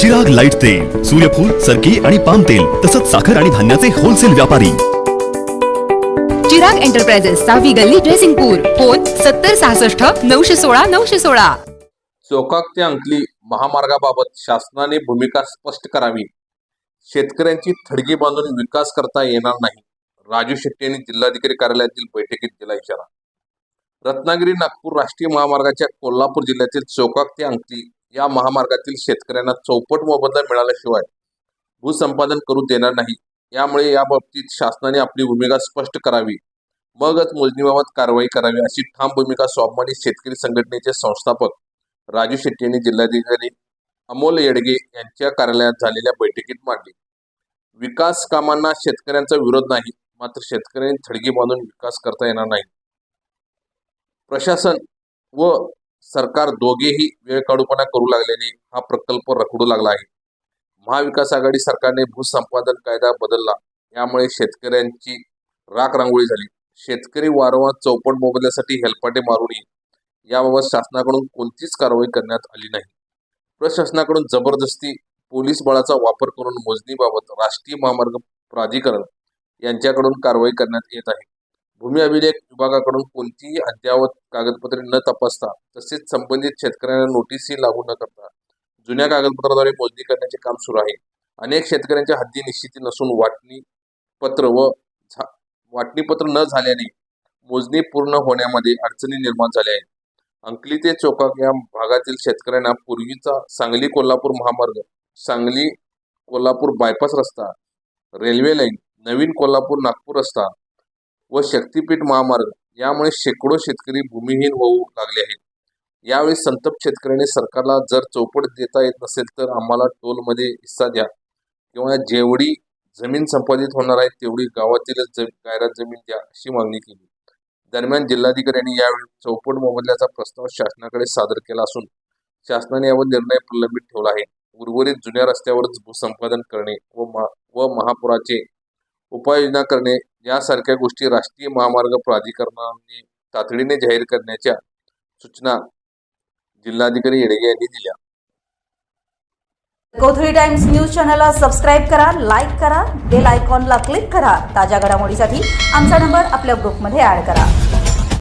Chirag light तेल सूर्यफूल सरकी आणि पाम तेल तसंच साखर आणि धान्याचे होलसेल व्यापारी. चिराग एंटरप्राइजेस सहावी गल्ली ड्रेसिंगपूर फोन सत्तर सहासष्ट नऊशे सोळा नऊशे सोळा. चोकाक ते अंकली महामार्गाबाबत शासनाने भूमिका स्पष्ट करावी. शेतकऱ्यांची थडगी बांधून विकास करता येणार नाही. राजू शेट्टी यांनी जिल्हाधिकारी कार्यालयातील बैठकीत दिला इशारा. रत्नागिरी नागपूर राष्ट्रीय महामार्गाच्या कोल्हापूर जिल्ह्यातील चोकाक ते अंकली या महामार्गातील शेतकऱ्यांना चौपट मोबदला मिळाल्याशिवाय भूसंपादन करू देणार नाही. यामुळे याबाबतीत शासनाने आपली भूमिका स्पष्ट करावी. मगच मोजणीबाबत कारवाई करावी अशी ठाम भूमिका स्वाभिमानी शेतकरी संघटनेचे संस्थापक राजू शेट्टी यांनी जिल्हाधिकारी अमोल येडगे यांच्या कार्यालयात झालेल्या बैठकीत मांडली. विकास कामांना शेतकऱ्यांचा विरोध नाही मात्र शेतकऱ्यांनी थडगी बांधून विकास करता येणार नाही. प्रशासन व सरकार दोघेही वेळकाढूपणा करू लागल्याने हा प्रकल्प रखडू लागला आहे. महाविकास आघाडी सरकारने भूसंपादन कायदा बदलला. यामुळे शेतकऱ्यांची राख रांगोळी झाली. शेतकरी वारंवार चौपट मोबदल्यासाठी हेलपाटे मारूनही याबाबत शासनाकडून कोणतीच कारवाई करण्यात आली नाही. प्रशासनाकडून जबरदस्ती पोलीस बळाचा वापर करून मोजणीबाबत राष्ट्रीय महामार्ग प्राधिकरण यांच्याकडून कारवाई करण्यात येत आहे. भूमी अभिलेख विभागाकडून कोणतीही अद्ययावत कागदपत्रे न तपासता तसेच संबंधित शेतकऱ्यांना नोटीसही लागू न करता जुन्या कागदपत्राद्वारे मोजणी करण्याचे काम सुरू आहे. अनेक शेतकऱ्यांच्या हद्दी निश्चिती नसून वाटणी पत्र व झा- वाटणीपत्र न झाल्याने मोजणी पूर्ण होण्यामध्ये अडचणी निर्माण झाल्या आहेत. अंकली ते चौकाक या भागातील शेतकऱ्यांना पूर्वीचा सांगली कोल्हापूर महामार्ग सांगली कोल्हापूर बायपास रस्ता रेल्वे लाईन नवीन कोल्हापूर नागपूर रस्ता व शक्तीपीठ महामार्ग यामुळे शेकडो शेतकरी भूमिहीन होऊ लागले आहेत. यावेळी संतप्त शेतकऱ्यांनी सरकारला जर चौपट देता येत नसेल तर आम्हाला टोलमध्ये हिस्सा द्या. किंवा जेवढी जमीन संपादित होणार आहे तेवढी गावातीलच गायरात जमीन द्या अशी मागणी केली. दरम्यान जिल्हाधिकाऱ्यांनी यावेळी चौपट मोबदल्याचा प्रस्ताव शासनाकडे सादर केला असून शासनाने यावर निर्णय प्रलंबित ठेवला आहे. उर्वरित जुन्या रस्त्यावरच भूसंपादन करणे व मा व महापुराचे उपाययोजना करणे यासारख्या गोष्टी राष्ट्रीय महामार्ग प्राधिकरणाने तातडीने जाहीर करण्याच्या सूचना जिल्हाधिकारी येडगे यांनी दिल्या. कोथळी टाइम्स न्यूज चॅनलला सबस्क्राईब करा लाईक करा बेल आयकॉनला क्लिक करा. ताज्या घडामोडीसाठी आमचा नंबर आपल्या ग्रुपमध्ये ऍड करा.